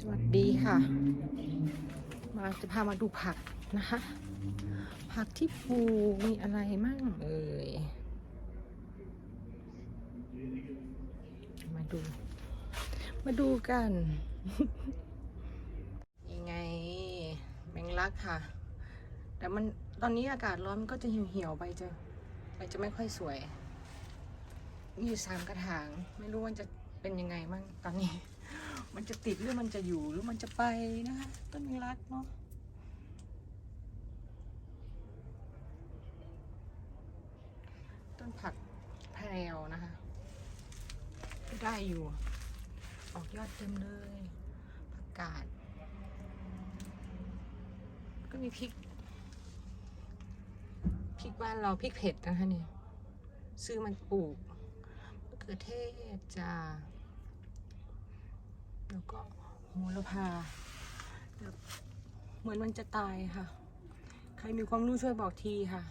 สวัสดีค่ะ มาจะพามาดูผักนะคะ ผักที่ปลูกมีอะไรมั่งเอ่ย มาดู มาดูกันยังไงแมงลักค่ะ แต่มันตอนนี้อากาศร้อนมันก็จะเหี่ยวๆไปจะไปจะไม่ค่อยสวย มีอยู่สามกระถาง ไม่รู้ว่าจะเป็นยังไงมั่งตอนนี้ มันจะติดหรือมันจะอยู่หรือมันจะไปนะคะต้นแมงลักเนาะต้นผักแพรวนะคะได้อยู่ ออกยอดเต็มเลยผักกาดก็มีพริกพริกบ้านเราพริกเผ็ดนะคะเนี่ยซื้อมันปลูกมะเขือเทศจ้า แล้วก็โหระพาแบบเหมือนมันจะตายค่ะ ใครมีความรู้ช่วยบอกทีค่ะ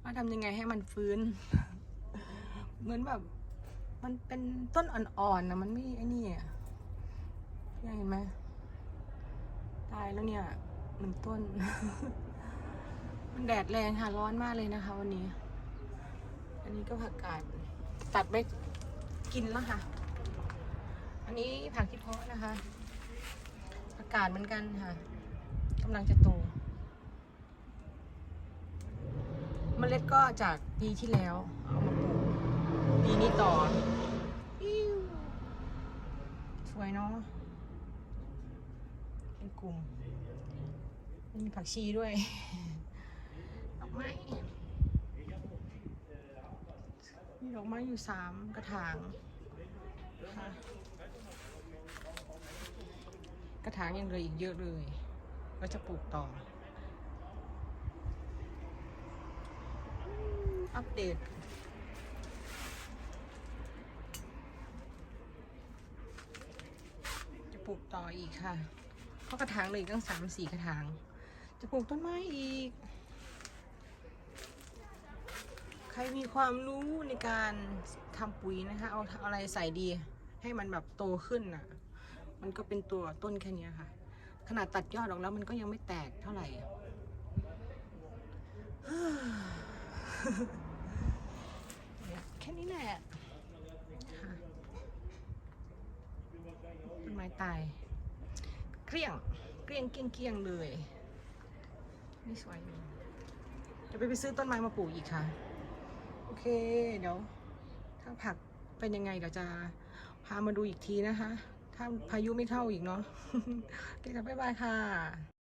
ว่าทำยังไงให้มันฟื้น เหมือนแบบ มันเป็นต้นอ่อนๆนะมันไม่ไอ้นี่อะเนี่ยเห็นไหมตายแล้วเนี่ยหนึ่งต้น มันแดดแรงค่ะ ร้อนมากเลยนะคะ วันนี้ อันนี้ก็ผักกาดตัดไปกินแล้วค่ะ อันนี้ผักที่เพาะนะคะผักาดเหมือนกันค่ะกำลังจะโตเมล็ดก็จากปีที่แล้ว เอามาปลูกปีนี้ต่ออิ๊วสวยเนาะเป็นกลุ่มมีผักชีด้วยดอกไม้มีดอกไม้อยู่สามกระถางค่ะ กระถางยังเหลืออีกเยอะเลยก็จะปลูกต่อ อัปเดตจะปลูกต่ออีกค่ะ เพราะกระถางเหลยตั้งสามสี่กระถาง จะปลูกต้นไม้อีก ใครมีความรู้ในการทำปุ๋ยนะคะ เอาอะไรใส่ดี ให้มันแบบโตขึ้นน่ะ มันก็เป็นตัวต้นแค่นี้ค่ะ ขนาดตัดยอดออกแล้วมันก็ยังไม่แตกเท่าไหร่แค่นี้แหละค่ะต้นไม้ตาย เกลี้ยง เกลี้ยงเกลี้ยงเกลี้ยงเลยนี่สวยอยู่จะไปไปซื้อต้นไม้มาปลูกอีกค่ะ โอเค เดี๋ยว ถ้าผักเป็นยังไงเดี๋ยวจะพามาดูอีกทีนะคะ ถ้าพายุไม่เข้าอีกเนาะโอเคค่ะบ๊ายบายค่ะ